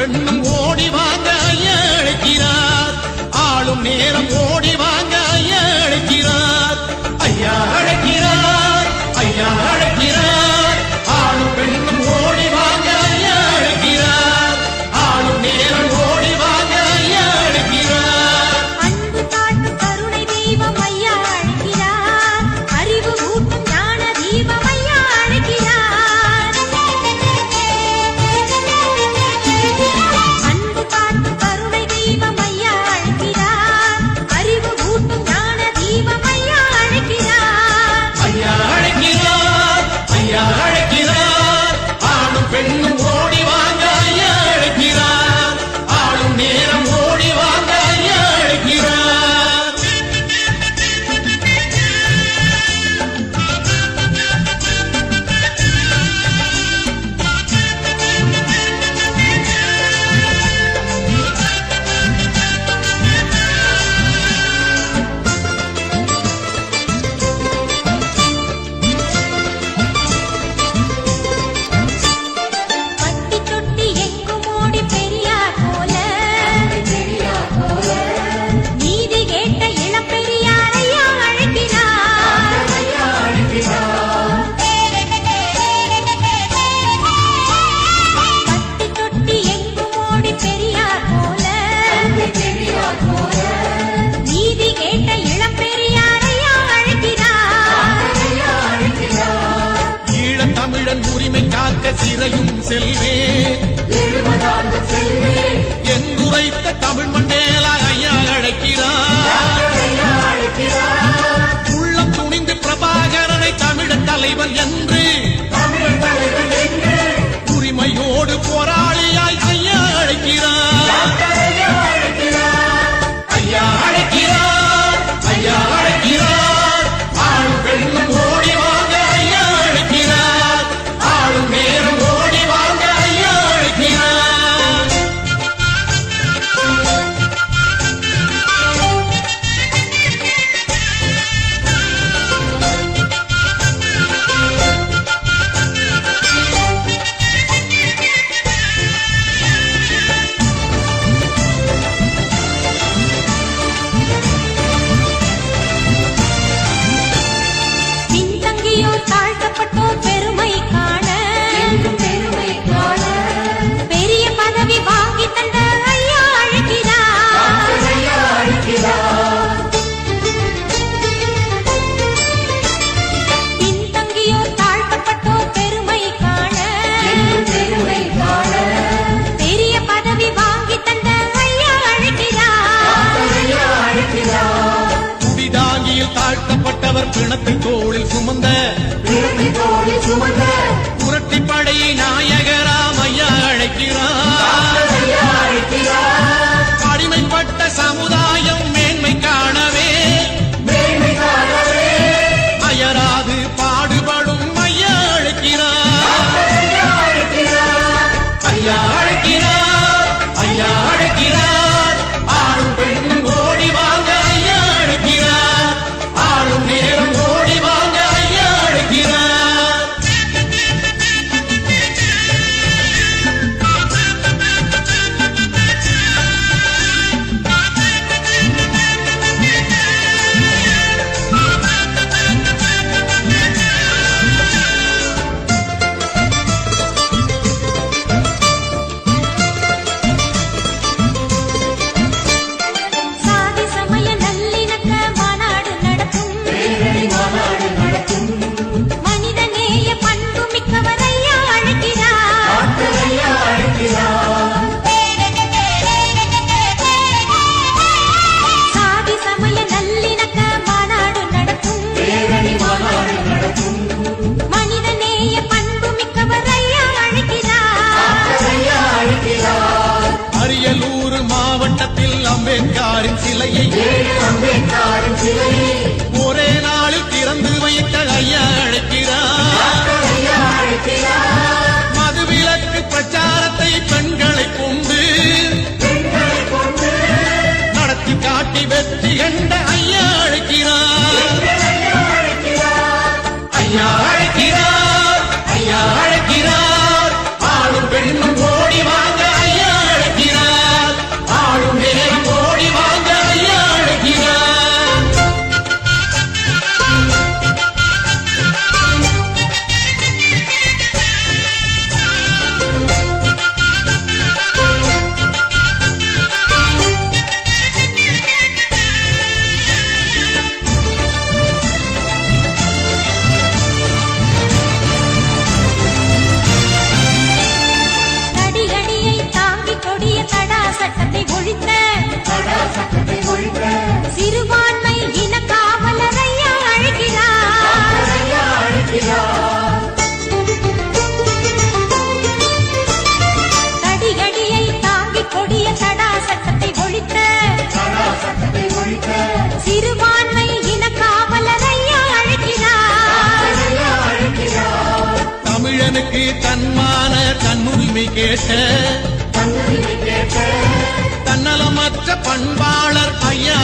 பெண்ணும் ஓடி காக்க சிறையும் செல்வேன் எங்குரைத்த தமிழ் தாழ்த்தப்பட்டவர் அம்பேத்கரின் சிலையை அம்பேத்கரின் சிலையை கேட்ட தன்னலமற்ற பண்பாளர் ஐயா